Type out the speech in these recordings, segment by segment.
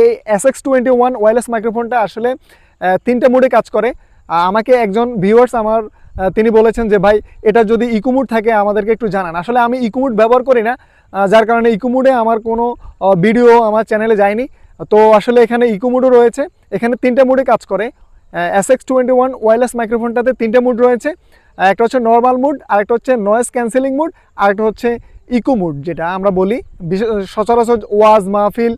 এই S X twenty one wireless মাইক্রোফোনটা আসলে তিনটা মোডে কাজ করে। আমাকে একজন ভিউয়ার্স আমার তিনি বলেছেন যে, ভাই, এটা যদি ইকুমুড থাকে, আমাদেরকে একটু জানান। আসলে আমি ইকুমুড ব্যবহার করি না যার কারণে ইকুমুডে আমার কোনো ভিডিও আমার চ্যানেলে যায়নি। তো আসলে এখানে ইকুমুডও রয়েছে। এখানে তিনটা মোডে কাজ করে। S X twenty one wireless মাইক্রোফোনটাতে তিনটা মুড রয়েছে। একটা হচ্ছে নর্মাল মুড আরেকটা হচ্ছে নয়েস ক্যান্সেলিং মুড আরেকটা হচ্ছে ইকো মুড যেটা আমরা বলি। সচরাচর ওয়াজ, মাহফিল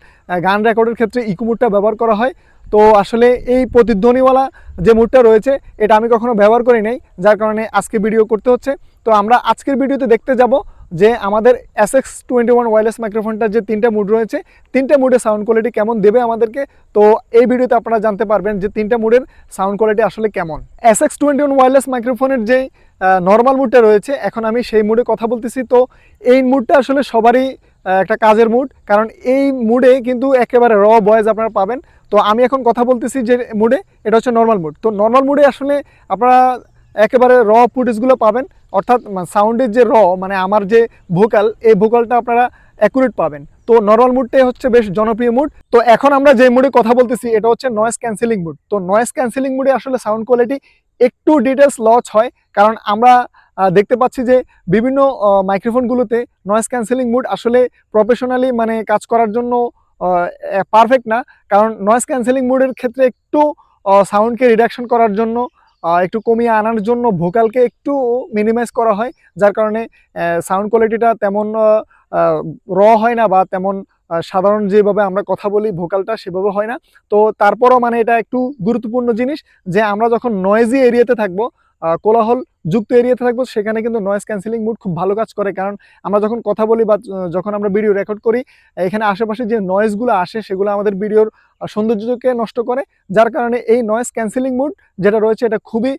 গান রেকর্ডের ক্ষেত্রে ইকো মুডটা ব্যবহার করা হয়। তো আসলে এই প্রতিধ্বনিওয়ালা যে মুডটা রয়েছে, এটা আমি কখনো ব্যবহার করি নাই, যার কারণে আজকে ভিডিও করতে হচ্ছে। তো আমরা আজকের ভিডিওতে দেখতে যাব যে আমাদের S X twenty one wireless মাইক্রোফোনটার যে তিনটা মুড রয়েছে, তিনটা মুডের সাউন্ড কোয়ালিটি কেমন দেবে আমাদেরকে? তো এই ভিডিওতে আপনারা জানতে পারবেন যে তিনটা মুডের সাউন্ড কোয়ালিটি আসলে কেমন। S X twenty one wireless মাইক্রোফোনের যে নর্মাল মুডটা রয়েছে, এখন আমি সেই মুডে কথা বলতেছি। তো এই মুডটা আসলে সবারই একটা কাজের মুড কারণ এই মুডে কিন্তু একেবারে র ভয়েস আপনারা পাবেন। তো আমি এখন কথা বলতেছি যে মুডে এটা হচ্ছে নর্মাল মুড তো নর্মাল মুডে আসলে আপনারা একেবারে র ফুটেজগুলো পাবেন। অর্থাৎ সাউন্ডের যে র মানে আমার যে ভোকাল এই ভোকালটা আপনারা অ্যাকুরেট পাবেন। তো নর্মাল মুডটাই হচ্ছে বেশ জনপ্রিয় মুড তো এখন আমরা যে মুডে কথা বলতেছি, এটা হচ্ছে নয়েজ ক্যান্সেলিং মুড তো নয়েজ ক্যান্সেলিং মুডে আসলে সাউন্ড কোয়ালিটি একটু ডিটেলস লস হয়, কারণ আমরা দেখতে পাচ্ছি যে বিভিন্ন মাইক্রোফোনগুলোতে নয়েজ ক্যান্সেলিং মুড আসলে প্রফেশনালি মানে কাজ করার জন্য পারফেক্ট না। কারণ নয়েস ক্যান্সেলিং মুডের ক্ষেত্রে একটু সাউন্ডকে রিডাকশন করার জন্য একটু কমিয়ে আনার জন্য ভোকালকে একটু মিনিমাইজ করা হয়, যার কারণে সাউন্ড কোয়ালিটিটা তেমন র হয় না বা তেমন সাধারণ যেভাবে আমরা কথা বলি ভোকালটা সেভাবে হয় না। তো তারপরও মানে এটা একটু গুরুত্বপূর্ণ জিনিস যে আমরা যখন নয়েজি এরিয়াতে থাকব কোলাহল যুক্ত এরিয়াতে থাকব, সেখানে কিন্তু নয়েস ক্যান্সেলিং মুড খুব ভালো কাজ করে। কারণ আমরা যখন কথা বলি বা যখন আমরা ভিডিও রেকর্ড করি, এখানে আশেপাশে যে নয়েজগুলো আসে, সেগুলো আমাদের ভিডিওর সৌন্দর্যকে নষ্ট করে। যার কারণে এই নয়েস ক্যান্সেলিং মুড যেটা রয়েছে, এটা খুবই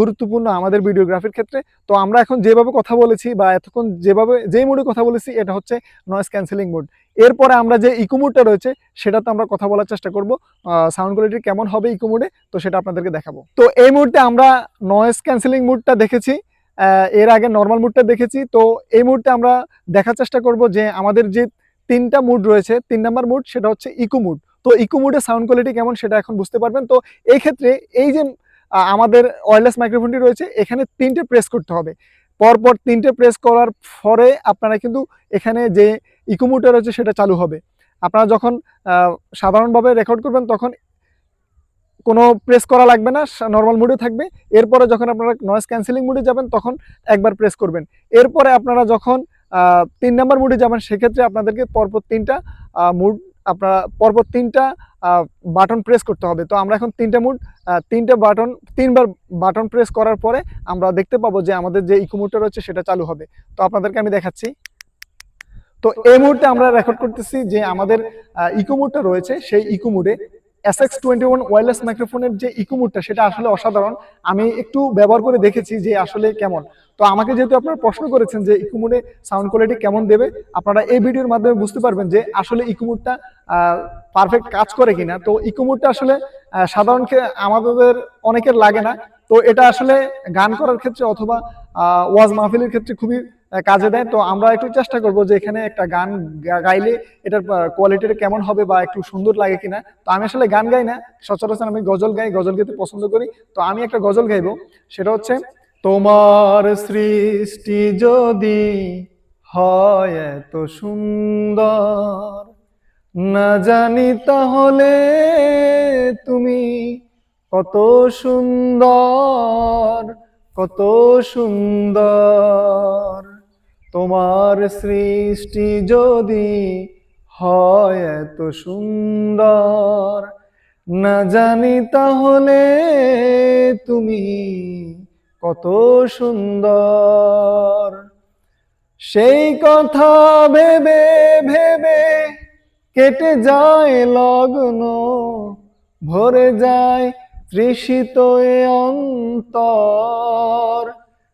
গুরুত্বপূর্ণ আমাদের ভিডিওগ্রাফির ক্ষেত্রে। তো আমরা এখন যেভাবে কথা বলেছি বা এতক্ষণ যেভাবে, যেই মুডে কথা বলেছি, এটা হচ্ছে নয়েজ ক্যান্সেলিং মুড এরপরে আমরা যে ইকো মুডটা রয়েছে, সেটাতে আমরা কথা বলার চেষ্টা করব। সাউন্ড কোয়ালিটি কেমন হবে ইকো মুডে তো সেটা আপনাদেরকে দেখাবো। তো এই মুহূর্তে আমরা নয়েজ ক্যান্সেলিং মুডটা দেখেছি এর আগে নর্মাল মুডটা দেখেছি। তো এই মুহূর্তে আমরা দেখার চেষ্টা করব যে আমাদের যে তিনটা মুড রয়েছে, তিন নাম্বার মুড সেটা হচ্ছে ইকো মুড তো ইকো মুডের সাউন্ড কোয়ালিটি কেমন সেটা এখন বুঝতে পারবেন। তো এই ক্ষেত্রে এই যে আমাদের ওয়্যারলেস মাইক্রোফোনটি রয়েছে, এখানে তিনটে প্রেস করতে হবে। পরপর তিনটে প্রেস করার পরে আপনারা কিন্তু এখানে যে ইকো মুডটা রয়েছে সেটা চালু হবে। আপনারা যখন সাধারণভাবে রেকর্ড করবেন তখন কোনো প্রেস করা লাগবে না নর্মাল মুডে থাকবে। এরপরে যখন আপনারা নয়েজ ক্যান্সেলিং মুডে যাবেন তখন একবার প্রেস করবেন। এরপরে আপনারা যখন তিন নাম্বার মুডে যাবেন, সেক্ষেত্রে আপনাদেরকে পরপর তিনটা মুড আপনারা পরপর তিনটা বাটন প্রেস করতে হবে। তো আমরা এখন তিনটা মুড তিনটে বাটন তিনবার বাটন প্রেস করার পরে আমরা দেখতে পাবো যে আমাদের যে ইকো মুডটা রয়েছে সেটা চালু হবে। তো আপনাদেরকে আমি দেখাচ্ছি। তো এই মুহূর্তে আমরা রেকর্ড করতেছি যে আমাদের ইকো মুডটা রয়েছে, সেই ইকো মুডে S X twenty one wireless মাইক্রোফোনের যে ইকো মুডটা সেটা আসলে অসাধারণ। আমি একটু ব্যবহার করে দেখেছি যে আসলে কেমন। তো আমাকে যেহেতু আপনারা প্রশ্ন করেছেন যে ইকো মুডে সাউন্ড কোয়ালিটি কেমন দেবে, আপনারা এই ভিডিওর মাধ্যমে বুঝতে পারবেন যে আসলে ইকো মুডটা পারফেক্ট কাজ করে কিনা। তো ইকো মুডটা আসলে সাধারণ আমাদের অনেকের লাগে না। তো এটা আসলে গান করার ক্ষেত্রে অথবা ওয়াজ মাহফিলের ক্ষেত্রে খুবই কাজে দেয়। তো আমরা একটু চেষ্টা করব যে এখানে একটা গান গাইলে এটার কোয়ালিটিটা কেমন হবে বা একটু সুন্দর লাগে কিনা। তো আমি আসলে গান গাই না, সচরাচর আমি গজল গাই, গজল গাইতে পছন্দ করি। তো আমি একটা গজল গাইবো, সেটা হচ্ছে, তোমার সৃষ্টি যদি হয় এত সুন্দর, না জানি তাহলে তুমি কত সুন্দর কত সুন্দর। তোমার সৃষ্টি যদি হয় এত সুন্দর, না জানি তাহলে তুমি কত সুন্দর। সেই কথা ভেবে ভেবে কেটে যায় লগ্ন, ভরে যায় তৃষিত অন্তর।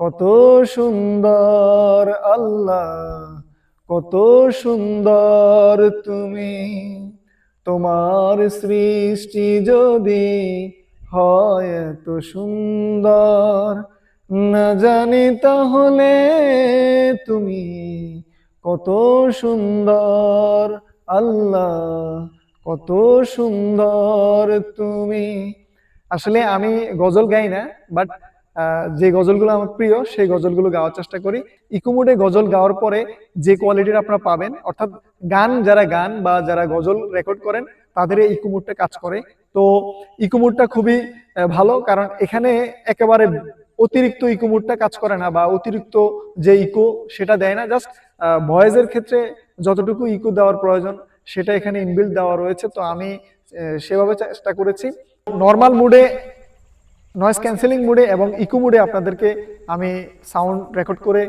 কত সুন্দর আল্লাহ, কত সুন্দর তুমি। তোমার সৃষ্টি যদি হয় এত সুন্দর, না জানি তাহলে তুমি কত সুন্দর আল্লাহ, কত সুন্দর তুমি। আসলে আমি গজল গাই না বাট যে গজলগুলো আমার প্রিয়, সেই গজলগুলো গাওয়ার চেষ্টা করি। ইকুমুডে গজল গাওয়ার পরে যে কোয়ালিটির আপনারা পাবেন, অর্থাৎ গান, যারা গান বা যারা গজল রেকর্ড করেন, তাদের এই ইকুমুডটা কাজ করে। তো ইকুমুডটা খুবই ভালো, কারণ এখানে একেবারে অতিরিক্ত ইকুমুডটা কাজ করে না বা অতিরিক্ত যে ইকো সেটা দেয় না। জাস্ট ভয়েসের ক্ষেত্রে যতটুকু ইকো দেওয়ার প্রয়োজন, সেটা এখানে ইনবিল্ড দেওয়া রয়েছে। তো আমি সেভাবে চেষ্টা করেছি। নর্মাল মুডে নয়েজ ক্যান্সেলিং মুডে এবং ইকো মুডে আপনাদেরকে আমি সাউন্ড রেকর্ড করে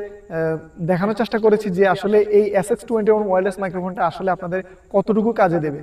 দেখানোর চেষ্টা করেছি যে আসলে এই S X twenty one wireless মাইক্রোফোনটা আসলে আপনাদের কতটুকু কাজে দেবে।